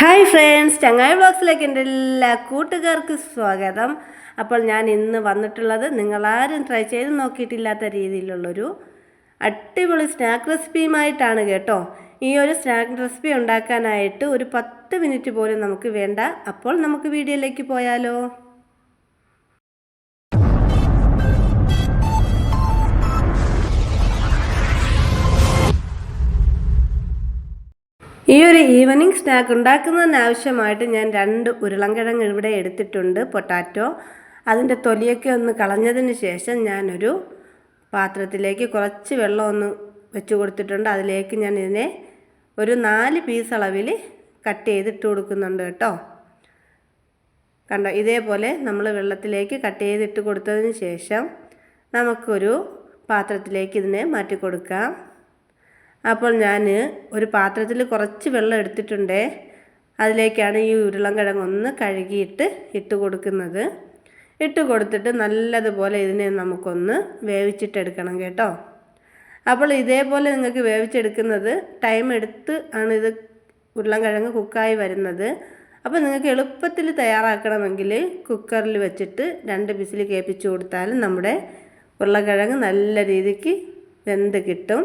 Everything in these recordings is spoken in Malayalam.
ഹായ് ഫ്രണ്ട്സ് ചങ്ങായി ബ്ലോഗ്സിലേക്ക് എന്റെ എല്ലാ കൂട്ടുകാർക്ക് സ്വാഗതം. അപ്പോൾ ഞാൻ ഇന്ന് വന്നിട്ടുള്ളത് നിങ്ങളാരും ട്രൈ ചെയ്ത് നോക്കിയിട്ടില്ലാത്ത രീതിയിലുള്ളൊരു അടിപൊളി സ്നാക്ക് റെസിപ്പിയുമായിട്ടാണ് കേട്ടോ. ഈ ഒരു സ്നാക്ക് റെസിപ്പി ഉണ്ടാക്കാനായിട്ട് ഒരു പത്ത് മിനിറ്റ് പോലും നമുക്ക് വേണ്ട. അപ്പോൾ നമുക്ക് വീഡിയോയിലേക്ക് പോയാലോ. ഈവനിങ് സ്നാക്ക് ഉണ്ടാക്കുന്നതിന് ആവശ്യമായിട്ട് ഞാൻ രണ്ട് ഉരുളൻകിഴങ്ങ് ഇവിടെ എടുത്തിട്ടുണ്ട് പൊട്ടാറ്റോ. അതിന്റെ തൊലിയൊക്കെ ഒന്ന് കളഞ്ഞതിന് ശേഷം ഞാനൊരു പാത്രത്തിലേക്ക് കുറച്ച് വെള്ളം ഒന്ന് വെച്ച് കൊടുത്തിട്ടുണ്ട്. അതിലേക്ക് ഞാൻ ഇതിനെ ഒരു നാല് പീസ് അളവിൽ കട്ട് ചെയ്തിട്ട് കൊടുക്കുന്നുണ്ട് കേട്ടോ. കണ്ടോ? ഇതേപോലെ നമ്മൾ വെള്ളത്തിലേക്ക് കട്ട് ചെയ്തിട്ട് കൊടുത്തതിന് ശേഷം നമുക്കൊരു പാത്രത്തിലേക്ക് ഇതിനെ മാറ്റി കൊടുക്കാം. അപ്പോൾ ഞാൻ ഒരു പാത്രത്തിൽ കുറച്ച് വെള്ളം എടുത്തിട്ടുണ്ട്. അതിലേക്കാണ് ഈ ഉരുളൻകിഴങ്ങ് ഒന്ന് കഴുകിയിട്ട് ഇട്ട് കൊടുക്കുന്നത്. ഇട്ട് കൊടുത്തിട്ട് നല്ലതുപോലെ ഇതിനെ നമുക്കൊന്ന് വേവിച്ചിട്ടെടുക്കണം കേട്ടോ. അപ്പോൾ ഇതേപോലെ നിങ്ങൾക്ക് വേവിച്ചെടുക്കുന്നത് ടൈം എടുത്ത് ആണ് ഇത് ഉരുളൻകിഴങ്ങ് കുക്കായി വരുന്നത്. അപ്പോൾ നിങ്ങൾക്ക് എളുപ്പത്തിൽ തയ്യാറാക്കണമെങ്കിൽ കുക്കറിൽ വെച്ചിട്ട് രണ്ട് വിസിൽ കേൾപ്പിച്ച് കൊടുത്താലും നമ്മുടെ ഉരുളക്കിഴങ്ങ് നല്ല രീതിക്ക് വെന്ത് കിട്ടും.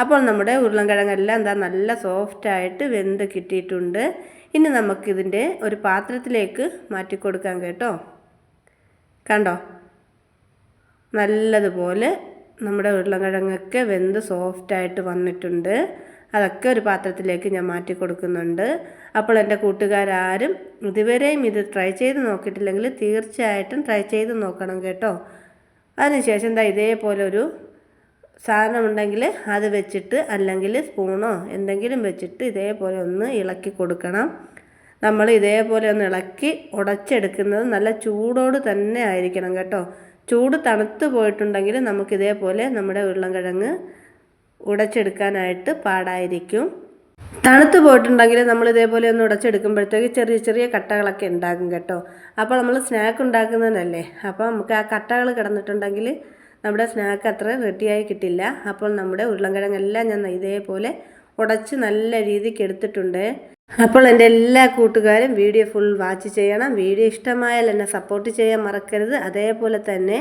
അപ്പോൾ നമ്മുടെ ഉരുളൻകിഴങ്ങെല്ലാം എന്താ നല്ല സോഫ്റ്റായിട്ട് വെന്ത് കിട്ടിയിട്ടുണ്ട്. ഇനി നമുക്കിതിന്റെ ഒരു പാത്രത്തിലേക്ക് മാറ്റി കൊടുക്കാം കേട്ടോ. കണ്ടോ? നല്ലതുപോലെ നമ്മുടെ ഉരുളൻകിഴങ്ങൊക്കെ വെന്ത് സോഫ്റ്റായിട്ട് വന്നിട്ടുണ്ട്. അതൊക്കെ ഒരു പാത്രത്തിലേക്ക് ഞാൻ മാറ്റി കൊടുക്കുന്നുണ്ട് അപ്പോൾ എന്റെ കൂട്ടുകാരാരും ഇതുവരെയും ഇത് ട്രൈ ചെയ്ത് നോക്കിയിട്ടില്ലെങ്കിൽ തീർച്ചയായിട്ടും ട്രൈ ചെയ്ത് നോക്കണം കേട്ടോ. അതിനുശേഷം എന്താ ഇതേപോലെ ഒരു സാധനം ഉണ്ടെങ്കിൽ അത് വെച്ചിട്ട് അല്ലെങ്കിൽ സ്പൂണോ എന്തെങ്കിലും വെച്ചിട്ട് ഇതേപോലെ ഒന്ന് ഇളക്കി കൊടുക്കണം. നമ്മൾ ഇതേപോലെ ഒന്ന് ഇളക്കി ഉടച്ചെടുക്കുന്നത് നല്ല ചൂടോട് തന്നെ ആയിരിക്കണം കേട്ടോ. ചൂട് തണുത്ത് പോയിട്ടുണ്ടെങ്കിൽ നമുക്ക് ഇതേപോലെ നമ്മുടെ ഉരുളൻകിഴങ്ങ് ഉടച്ചെടുക്കാനായിട്ട് പാടായിരിക്കും. തണുത്ത് പോയിട്ടുണ്ടെങ്കിൽ നമ്മൾ ഇതേപോലെ ഒന്ന് ഉടച്ചെടുക്കുമ്പോഴത്തേക്ക് ചെറിയ ചെറിയ കട്ടകളൊക്കെ ഉണ്ടാകും കേട്ടോ. അപ്പോൾ നമ്മൾ സ്നാക്ക് ഉണ്ടാക്കുന്നതിനല്ലേ അപ്പോൾ നമുക്ക് ആ കട്ടകൾ കിടന്നിട്ടുണ്ടെങ്കിൽ നമ്മുടെ സ്നാക്ക് അത്ര റെഡിയായി കിട്ടില്ല. അപ്പോൾ നമ്മുടെ ഉരുളൻകിഴങ്ങെല്ലാം ഞാൻ ഇതേപോലെ ഉടച്ച് നല്ല രീതിക്ക് എടുത്തിട്ടുണ്ട്. അപ്പോൾ എന്റെ എല്ലാ കൂട്ടുകാരും വീഡിയോ ഫുൾ വാച്ച് ചെയ്യണം. വീഡിയോ ഇഷ്ടമായാൽ എന്നെ സപ്പോർട്ട് ചെയ്യാൻ മറക്കരുത്. അതേപോലെ തന്നെ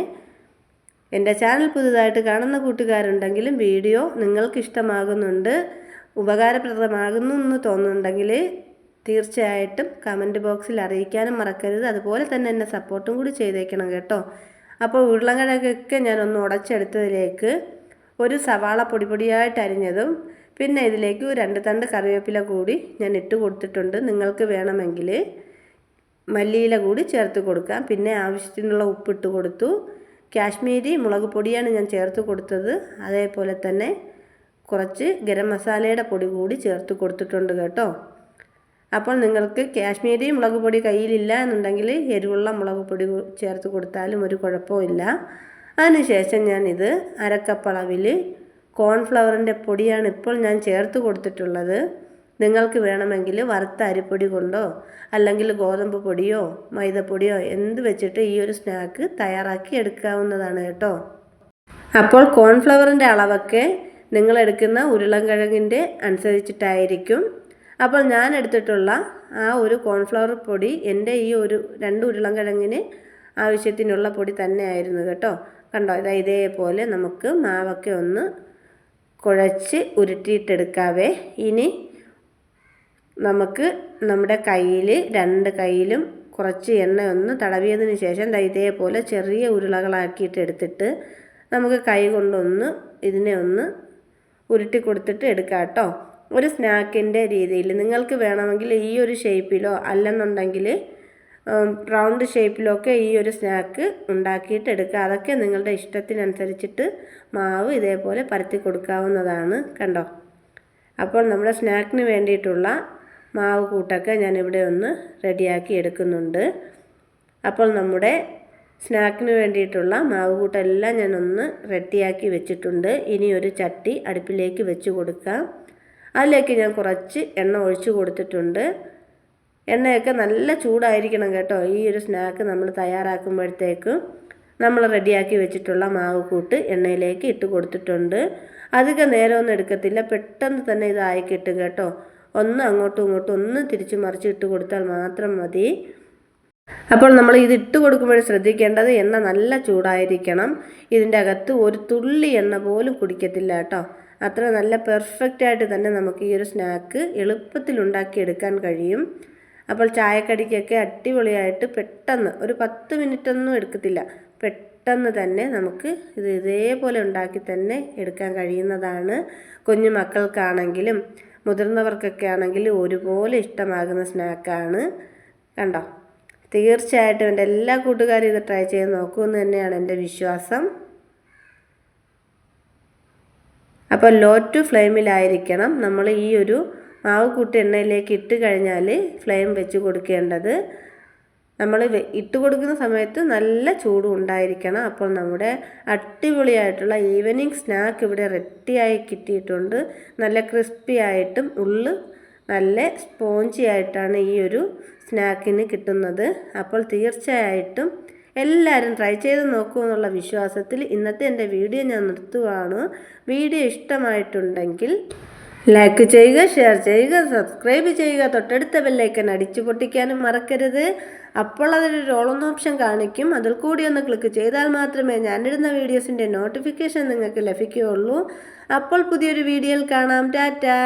എന്റെ ചാനൽ പുതുതായിട്ട് കാണുന്ന കൂട്ടുകാരുണ്ടെങ്കിലും വീഡിയോ നിങ്ങൾക്ക് ഇഷ്ടമാകുന്നുണ്ട് ഉപകാരപ്രദമാകുന്നു എന്ന് തോന്നുന്നുണ്ടെങ്കിൽ തീർച്ചയായിട്ടും കമന്റ് ബോക്സിൽ അറിയിക്കാനും മറക്കരുത്. അതുപോലെ തന്നെ എന്നെ സപ്പോർട്ടും കൂടി ചെയ്തേക്കണം കേട്ടോ. അപ്പോൾ ഉരുളൻകിഴങ്ങൊക്കെ ഞാനൊന്ന് ഉടച്ചെടുത്തതിലേക്ക് ഒരു സവാള പൊടി പൊടിയായിട്ട് അരിഞ്ഞതും പിന്നെ ഇതിലേക്ക് രണ്ട് തണ്ട് കറിവേപ്പില കൂടി ഞാൻ ഇട്ട് കൊടുത്തിട്ടുണ്ട്. നിങ്ങൾക്ക് വേണമെങ്കിൽ മല്ലിയില കൂടി ചേർത്ത് കൊടുക്കാം. പിന്നെ ആവശ്യത്തിനുള്ള ഉപ്പിട്ട് കൊടുത്തു. കാശ്മീരി മുളക് പൊടിയാണ് ഞാൻ ചേർത്ത് കൊടുത്തത്. അതേപോലെ തന്നെ കുറച്ച് ഗരം മസാലയുടെ പൊടി കൂടി ചേർത്ത് കൊടുത്തിട്ടുണ്ട് കേട്ടോ. അപ്പോൾ നിങ്ങൾക്ക് കാശ്മീരി മുളക് പൊടി കയ്യിലില്ല എന്നുണ്ടെങ്കിൽ എരിവുള്ള മുളക് പൊടി ചേർത്ത് കൊടുത്താലും ഒരു കുഴപ്പമില്ല അതിനുശേഷം ഞാനിത് അരക്കപ്പളവിൽ കോൺഫ്ലവറിന്റെ പൊടിയാണ് ഇപ്പോൾ ഞാൻ ചേർത്ത് കൊടുത്തിട്ടുള്ളത്. നിങ്ങൾക്ക് വേണമെങ്കിൽ വറുത്ത അരിപ്പൊടി കൊണ്ടോ അല്ലെങ്കിൽ ഗോതമ്പ് പൊടിയോ മൈദപ്പൊടിയോ എന്ത് വെച്ചിട്ട് ഈ ഒരു സ്നാക്ക് തയ്യാറാക്കി എടുക്കാവുന്നതാണ് കേട്ടോ. അപ്പോൾ കോൺഫ്ലവറിന്റെ അളവൊക്കെ നിങ്ങൾ എടുക്കുന്ന ഉരുളൻകിഴങ്ങിന്റെ അനുസരിച്ചിട്ടായിരിക്കും. അപ്പോൾ ഞാൻ എടുത്തിട്ടുള്ള ആ ഒരു കോൺഫ്ലവർ പൊടി എന്റെ ഈ ഒരു രണ്ട് ഉരുളൻകിഴങ്ങിന് ആവശ്യത്തിനുള്ള പൊടി തന്നെയായിരുന്നു കേട്ടോ. കണ്ടോ? ഇതാ ഇതേപോലെ നമുക്ക് മാവൊക്കെ ഒന്ന് കുഴച്ച് ഉരുട്ടിയിട്ടെടുക്കാവേ. ഇനി നമുക്ക് നമ്മുടെ കയ്യിൽ രണ്ട് കയ്യിലും കുറച്ച് എണ്ണ ഒന്ന് തടവിയതിന് ശേഷം ഇതേപോലെ ചെറിയ ഉരുളകളാക്കിയിട്ട് എടുത്തിട്ട് നമുക്ക് കൈ കൊണ്ടൊന്ന് ഇതിനെ ഒന്ന് ഉരുട്ടി കൊടുത്തിട്ട് എടുക്കാം കേട്ടോ ഒരു സ്നാക്കിന്റെ രീതിയിൽ നിങ്ങൾക്ക് വേണമെങ്കിൽ ഈ ഒരു ഷേപ്പിലോ അല്ലെന്നുണ്ടെങ്കിൽ റൗണ്ട് ഷേപ്പിലൊക്കെ ഈ ഒരു സ്നാക്ക് ഉണ്ടാക്കിയിട്ട് എടുക്കുക. അതൊക്കെ നിങ്ങളുടെ ഇഷ്ടത്തിനനുസരിച്ചിട്ട് മാവ് ഇതേപോലെ പരത്തി കൊടുക്കാവുന്നതാണ് കണ്ടോ? അപ്പോൾ നമ്മുടെ സ്നാക്കിന് വേണ്ടിയിട്ടുള്ള മാവ് കൂട്ടൊക്കെ ഞാനിവിടെ ഒന്ന് റെഡിയാക്കി എടുക്കുന്നുണ്ട്. അപ്പോൾ നമ്മുടെ സ്നാക്കിന് വേണ്ടിയിട്ടുള്ള മാവ് കൂട്ടെല്ലാം ഞാനൊന്ന് റെഡിയാക്കി വെച്ചിട്ടുണ്ട്. ഇനി ഒരു ചട്ടി അടുപ്പിലേക്ക് വെച്ച് കൊടുക്കാം. അതിലേക്ക് ഞാൻ കുറച്ച് എണ്ണ ഒഴിച്ച് കൊടുത്തിട്ടുണ്ട്. എണ്ണയൊക്കെ നല്ല ചൂടായിരിക്കണം കേട്ടോ. ഈ ഒരു സ്നാക്ക് നമ്മൾ തയ്യാറാക്കുമ്പോഴത്തേക്കും നമ്മൾ റെഡിയാക്കി വെച്ചിട്ടുള്ള മാവ് കൂട്ട് എണ്ണയിലേക്ക് ഇട്ട് കൊടുത്തിട്ടുണ്ട്. അധികം നേരമൊന്നും എടുക്കത്തില്ല. പെട്ടെന്ന് തന്നെ ഇതായി കിട്ടും കേട്ടോ. ഒന്ന് അങ്ങോട്ടും ഇങ്ങോട്ടും ഒന്ന് തിരിച്ച് മറിച്ച് ഇട്ട് കൊടുത്താൽ മാത്രം മതി. അപ്പോൾ നമ്മൾ ഇത് ഇട്ട് കൊടുക്കുമ്പോൾ ശ്രദ്ധിക്കേണ്ടത് എണ്ണ നല്ല ചൂടായിരിക്കണം. ഇതിന്റെ അകത്ത് ഒരു തുള്ളി എണ്ണ പോലും കുടിക്കത്തില്ല കേട്ടോ. അത്ര നല്ല പെർഫെക്റ്റ് ആയിട്ട് തന്നെ നമുക്ക് ഈ ഒരു സ്നാക്ക് എളുപ്പത്തിൽ ഉണ്ടാക്കിയെടുക്കാൻ കഴിയും. അപ്പോൾ ചായക്കടിക്കൊക്കെ അടിപൊളിയായിട്ട് പെട്ടെന്ന് ഒരു പത്ത് മിനിറ്റ് ഒന്നും എടുക്കത്തില്ല. പെട്ടെന്ന് തന്നെ നമുക്ക് ഇത് ഇതേപോലെ ഉണ്ടാക്കി തന്നെ എടുക്കാൻ കഴിയുന്നതാണ്. കുഞ്ഞു മക്കൾക്കാണെങ്കിലും മുതിർന്നവർക്കൊക്കെ ആണെങ്കിലും ഒരുപോലെ ഇഷ്ടമാകുന്ന സ്നാക്കാണ് കണ്ടോ? തീർച്ചയായിട്ടും എന്റെ എല്ലാ കൂട്ടുകാരും ഇത് ട്രൈ ചെയ്ത് നോക്കുമെന്ന് തന്നെയാണ് എന്റെ വിശ്വാസം. അപ്പോൾ ലോ ടു ഫ്ലെയിമിലായിരിക്കണം നമ്മൾ ഈ ഒരു മാവ് കൂട്ടി എണ്ണയിലേക്ക് ഇട്ട് കഴിഞ്ഞാൽ ഫ്ലെയിം വെച്ച് കൊടുക്കേണ്ടത്. നമ്മൾ ഇട്ട് കൊടുക്കുന്ന സമയത്ത് നല്ല ചൂടും ഉണ്ടായിരിക്കണം. അപ്പോൾ നമ്മുടെ അടിപൊളിയായിട്ടുള്ള ഈവനിങ് സ്നാക്ക് ഇവിടെ റെഡിയായി കിട്ടിയിട്ടുണ്ട്. നല്ല ക്രിസ്പി ആയിട്ടും ഉള്ളു നല്ല സ്പോഞ്ചി ആയിട്ടാണ് ഈ ഒരു സ്നാക്കിന് കിട്ടുന്നത്. അപ്പോൾ തീർച്ചയായിട്ടും എല്ലാവരും ട്രൈ ചെയ്ത് നോക്കൂ എന്നുള്ള വിശ്വാസത്തിൽ ഇന്നത്തെ എന്റെ വീഡിയോ ഞാൻ നിർത്തുവാണ്. വീഡിയോ ഇഷ്ടമായിട്ടുണ്ടെങ്കിൽ ലൈക്ക് ചെയ്യുക ഷെയർ ചെയ്യുക സബ്സ്ക്രൈബ് ചെയ്യുക. തൊട്ടടുത്ത ബെല്ലൈക്കൻ അടിച്ചു പൊട്ടിക്കാനും മറക്കരുത്. അപ്പോൾ അതൊരു റോളൊന്ന് ഓപ്ഷൻ കാണിക്കും. അതിൽ കൂടി ഒന്ന് ക്ലിക്ക് ചെയ്താൽ മാത്രമേ ഞാനിടുന്ന വീഡിയോസിന്റെ നോട്ടിഫിക്കേഷൻ നിങ്ങൾക്ക് ലഭിക്കുകയുള്ളൂ. അപ്പോൾ പുതിയൊരു വീഡിയോയിൽ കാണാം. ടാറ്റാ!